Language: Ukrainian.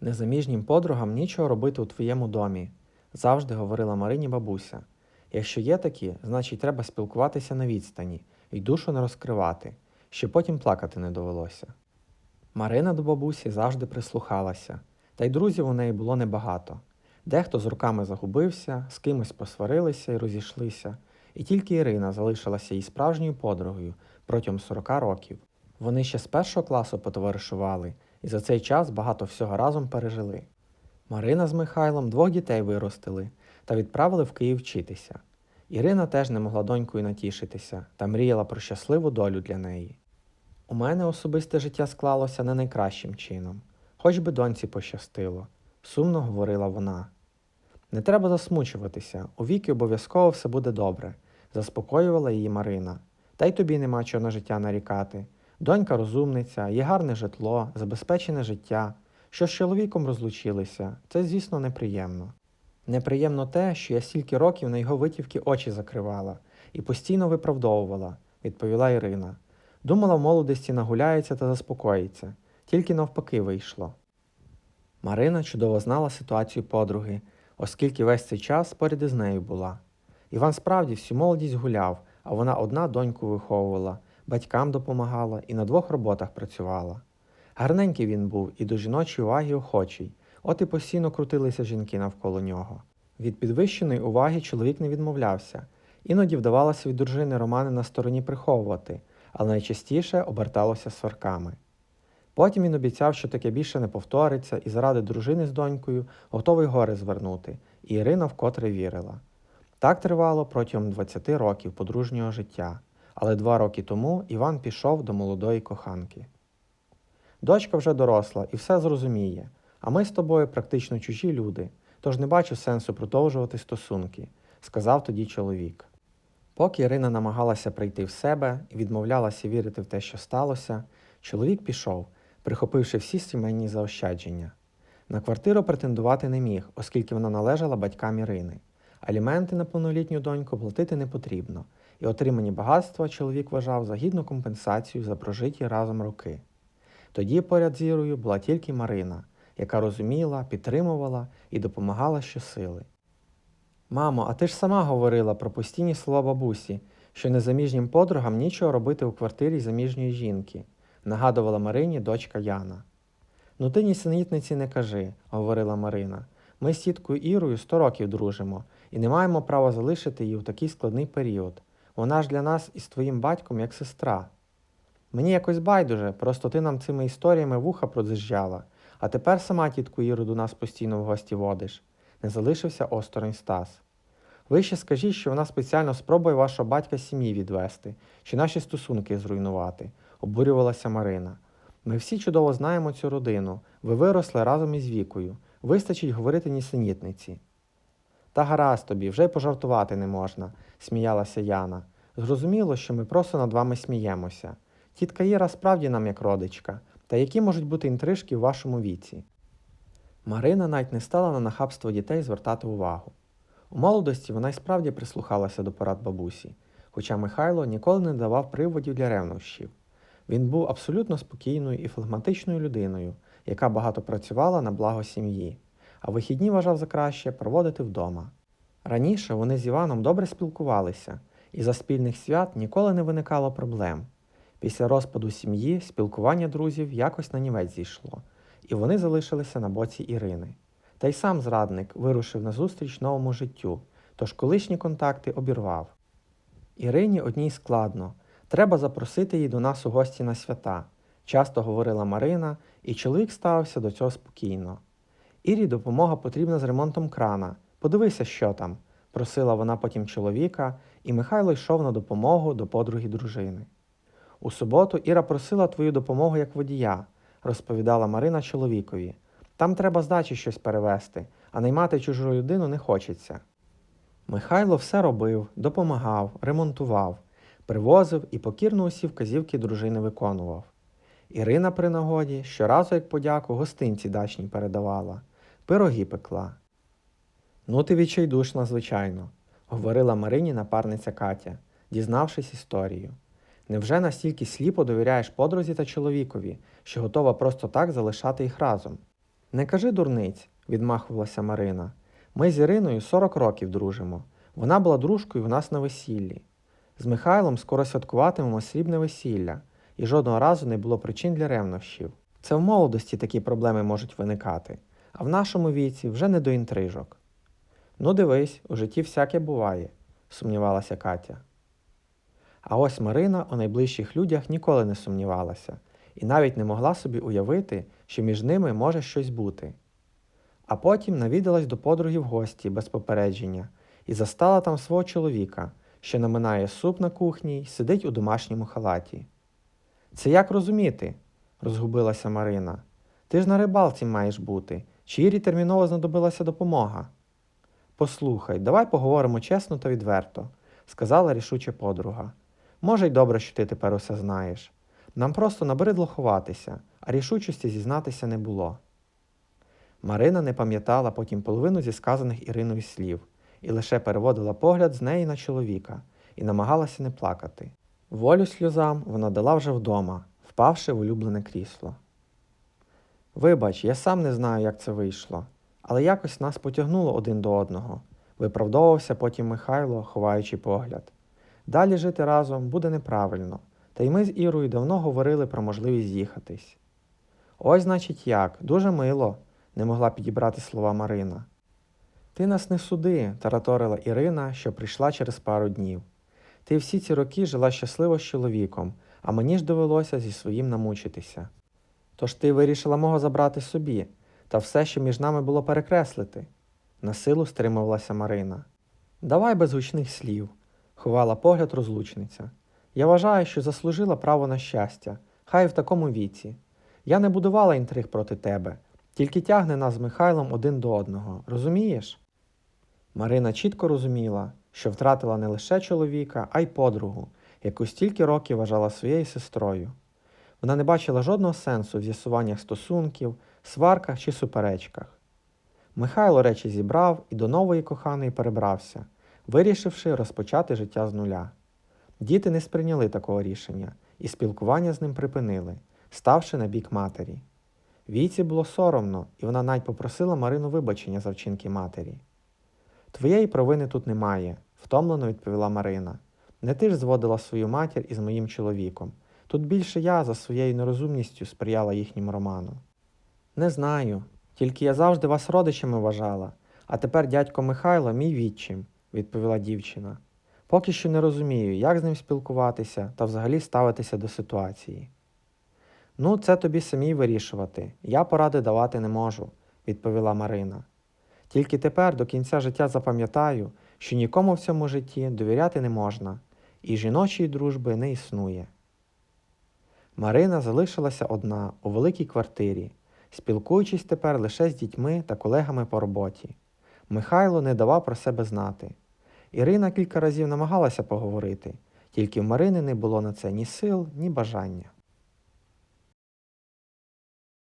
Незаміжнім подругам нічого робити у твоєму домі, завжди говорила Марині бабуся. Якщо є такі, значить треба спілкуватися на відстані і душу не розкривати, щоб потім плакати не довелося. Марина до бабусі завжди прислухалася, та й друзів у неї було небагато. Дехто з руками загубився, з кимось посварилися і розійшлися, і тільки Ірина залишилася її справжньою подругою протягом 40 років. Вони ще з першого класу потоваришували і за цей час багато всього разом пережили. Марина з Михайлом двох дітей виростили та відправили в Київ вчитися. Ірина теж не могла донькою натішитися та мріяла про щасливу долю для неї. У мене особисте життя склалося не найкращим чином, хоч би доньці пощастило, сумно говорила вона. Не треба засмучуватися, у віки обов'язково все буде добре, заспокоювала її Марина. Та й тобі нема чого на життя нарікати. Донька розумниця, є гарне житло, забезпечене життя. Що з чоловіком розлучилися, це, звісно, неприємно. Неприємно те, що я стільки років на його витівки очі закривала і постійно виправдовувала, відповіла Ірина. Думала, в молодості нагуляється та заспокоїться, тільки навпаки вийшло. Марина чудово знала ситуацію подруги, оскільки весь цей час поряд із нею була. Іван справді всю молодість гуляв, а вона одна доньку виховувала, батькам допомагала і на двох роботах працювала. Гарненький він був і до жіночої уваги охочий, от і постійно крутилися жінки навколо нього. Від підвищеної уваги чоловік не відмовлявся, іноді вдавалося від дружини романи на стороні приховувати, але найчастіше оберталося сварками. Потім він обіцяв, що таке більше не повториться, і заради дружини з донькою готовий гори звернути, і Ірина вкотре вірила. Так тривало протягом 20 років подружнього життя, але два роки тому Іван пішов до молодої коханки. Дочка вже доросла і все зрозуміє, а ми з тобою практично чужі люди, тож не бачу сенсу продовжувати стосунки, сказав тоді чоловік. Поки Ірина намагалася прийти в себе і відмовлялася вірити в те, що сталося, чоловік пішов, прихопивши всі сімейні заощадження. На квартиру претендувати не міг, оскільки вона належала батькам Ірини. Аліменти на повнолітню доньку платити не потрібно, і отримані багатства чоловік вважав за гідну компенсацію за прожиті разом роки. Тоді поряд з Ірою була тільки Марина, яка розуміла, підтримувала і допомагала щосили. Мамо, а ти ж сама говорила про постійні слова бабусі, що незаміжнім подругам нічого робити у квартирі заміжньої жінки, нагадувала Марині дочка Яна. Ну ти нісенітниці не кажи, говорила Марина. Ми з тіткою Ірою сто років дружимо і не маємо права залишити її в такий складний період. Вона ж для нас із твоїм батьком як сестра. Мені якось байдуже, просто ти нам цими історіями вуха продзижджала, а тепер сама тітку Іру до нас постійно в гості водиш. Не залишився осторонь Стас. Ви ще скажіть, що вона спеціально спробує вашого батька сім'ї відвести, чи наші стосунки зруйнувати, обурювалася Марина. Ми всі чудово знаємо цю родину. Ви виросли разом із вікою. Вистачить говорити нісенітниці. Та гаразд тобі, вже й пожартувати не можна, сміялася Яна. Зрозуміло, що ми просто над вами сміємося. Тітка Іра справді нам як родичка, та які можуть бути інтрижки в вашому віці. Марина навіть не стала на нахабство дітей звертати увагу. У молодості вона й справді прислухалася до порад бабусі, хоча Михайло ніколи не давав приводів для ревнощів. Він був абсолютно спокійною і флегматичною людиною, яка багато працювала на благо сім'ї, а вихідні вважав за краще проводити вдома. Раніше вони з Іваном добре спілкувалися, і за спільних свят ніколи не виникало проблем. Після розпаду сім'ї спілкування друзів якось на нівець зійшло, і вони залишилися на боці Ірини. Та й сам зрадник вирушив назустріч новому життю, тож колишні контакти обірвав. Ірині одній складно, треба запросити її до нас у гості на свята, часто говорила Марина, і чоловік ставився до цього спокійно. Ірі допомога потрібна з ремонтом крана. Подивися, що там, просила вона потім чоловіка, і Михайло йшов на допомогу до подруги дружини. У суботу Іра просила твою допомогу як водія, розповідала Марина чоловікові. Там треба з дачі щось перевезти, а наймати чужу людину не хочеться. Михайло все робив, допомагав, ремонтував, привозив і покірно усі вказівки дружини виконував. Ірина при нагоді щоразу, як подяку, гостинці дачні передавала, пироги пекла. Ну, ти відчайдушна, звичайно, говорила Марині напарниця Катя, дізнавшись історію. Невже настільки сліпо довіряєш подрузі та чоловікові, що готова просто так залишати їх разом? Не кажи дурниць, відмахувалася Марина. Ми з Іриною 40 років дружимо. Вона була дружкою в нас на весіллі. З Михайлом скоро святкуватимемо срібне весілля, і жодного разу не було причин для ревнощів. Це в молодості такі проблеми можуть виникати, а в нашому віці вже не до інтрижок. Ну, дивись, у житті всяке буває, сумнівалася Катя. А ось Марина у найближчих людях ніколи не сумнівалася і навіть не могла собі уявити, що між ними може щось бути. А потім навідалась до подруги в гості без попередження і застала там свого чоловіка, що наминає суп на кухні й сидить у домашньому халаті. Це як розуміти? розгубилася Марина. Ти ж на рибалці маєш бути, чи Ірі терміново знадобилася допомога. Послухай, давай поговоримо чесно та відверто, сказала рішуче подруга. Може, й добре, що ти тепер усе знаєш. Нам просто набридло ховатися, а рішучості зізнатися не було. Марина не пам'ятала потім половину зі сказаних Іриною слів і лише переводила погляд з неї на чоловіка і намагалася не плакати. Волю сльозам вона дала вже вдома, впавши в улюблене крісло. Вибач, я сам не знаю, як це вийшло, але якось нас потягнуло один до одного, виправдовувався потім Михайло, ховаючи погляд. Далі жити разом буде неправильно, та й ми з Ірою давно говорили про можливість з'їхатись. Ось, значить, як, дуже мило, не могла підібрати слова Марина. Ти нас не суди, тараторила Ірина, що прийшла через пару днів. Ти всі ці роки жила щасливо з чоловіком, а мені ж довелося зі своїм намучитися. Тож ти вирішила мого забрати собі, та все, що між нами було перекреслити. На силу стримувалася Марина. Давай без гучних слів, ховала погляд розлучниця. Я вважаю, що заслужила право на щастя, хай в такому віці. Я не будувала інтриг проти тебе, тільки тягне нас з Михайлом один до одного, розумієш? Марина чітко розуміла, що втратила не лише чоловіка, а й подругу, яку стільки років вважала своєю сестрою. Вона не бачила жодного сенсу в з'ясуваннях стосунків, сварках чи суперечках. Михайло речі зібрав і до нової коханої перебрався, вирішивши розпочати життя з нуля. Діти не сприйняли такого рішення і спілкування з ним припинили, ставши на бік матері. Віці було соромно, і вона навіть попросила Марину вибачення за вчинки матері. Твоєї провини тут немає, втомлено відповіла Марина. Не ти ж зводила свою матір із моїм чоловіком. Тут більше я за своєю нерозумністю сприяла їхнім роману. Не знаю, тільки я завжди вас родичами вважала, а тепер дядько Михайло мій відчим, відповіла дівчина. Поки що не розумію, як з ним спілкуватися та взагалі ставитися до ситуації. Ну, це тобі самій вирішувати. Я поради давати не можу, відповіла Марина. Тільки тепер до кінця життя запам'ятаю, що нікому в цьому житті довіряти не можна, і жіночої дружби не існує. Марина залишилася одна у великій квартирі, спілкуючись тепер лише з дітьми та колегами по роботі. Михайло не давав про себе знати. Ірина кілька разів намагалася поговорити, тільки в Марини не було на це ні сил, ні бажання.